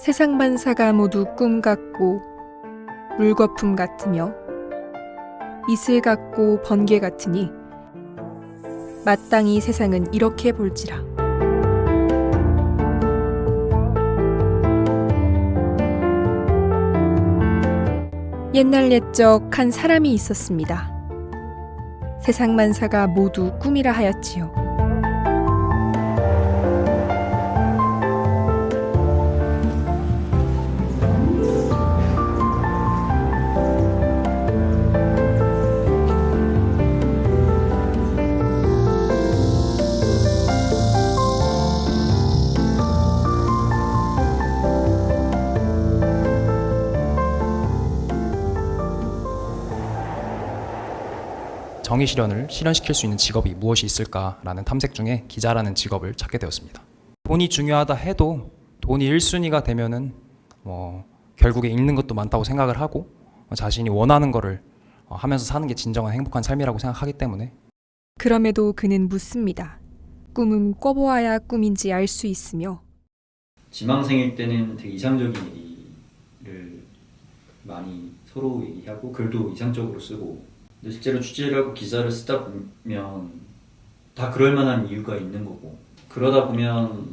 세상 만사가 모두 꿈 같고 물거품 같으며 이슬 같고 번개 같으니 마땅히 세상은 이렇게 볼지라. 옛날 옛적 한 사람이 있었습니다. 세상 만사가 모두 꿈이라 하였지요. 정의 실현을 실현시킬 수 있는 직업이 무엇이 있을까라는 탐색 중에 기자라는 직업을 찾게 되었습니다. 돈이 중요하다 해도 돈이 1순위가 되면은 뭐 결국에 잃는 것도 많다고 생각을 하고 어, 자신이 원하는 거를 어, 하면서 사는 게 진정한 행복한 삶이라고 생각하기 때문에 그럼에도 그는 묻습니다. 꿈은 꿔보아야 꿈인지 알 수 있으며 지망생일 때는 되게 이상적인 얘기를 많이 서로 얘기하고 글도 이상적으로 쓰고 근데 실제로 취재를 하고 기사를 쓰다 보면 다 그럴 만한 이유가 있는 거고 그러다 보면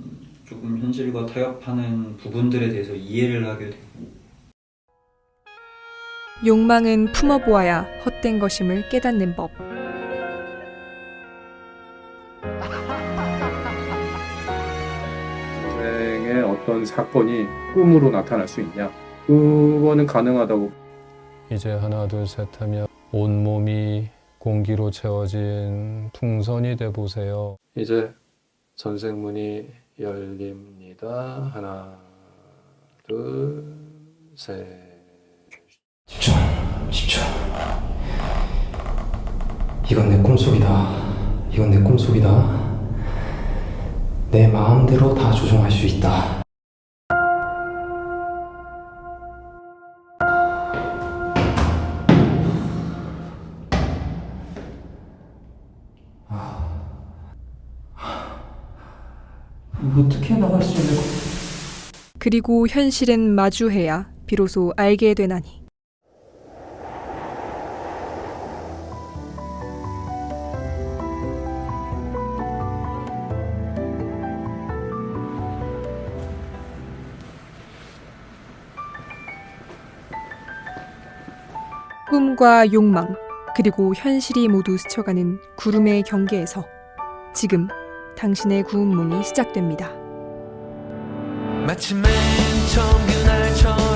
조금 현실과 타협하는 부분들에 대해서 이해를 하게 되고 욕망은 품어보아야 헛된 것임을 깨닫는 법. 인생의 어떤 사건이 꿈으로 나타날 수 있냐? 그거는 가능하다고 이제 하나 둘 셋 하면 온몸이 공기로 채워진 풍선이 돼 보세요. 이제 전생문이 열립니다. 하나 둘 셋. 10초, 10초. 이건 내 꿈속이다. 이건 내 꿈속이다. 내 마음대로 다 조종할 수 있다. 어떻게 나갈 수 있는 거? 그리고 현실은 마주해야 비로소 알게 되나니. 꿈과 욕망, 그리고 현실이 모두 스쳐가는 구름의 경계에서 지금 당신의 구운 몸이 시작됩니다. 마치 맨 처음 그날 처음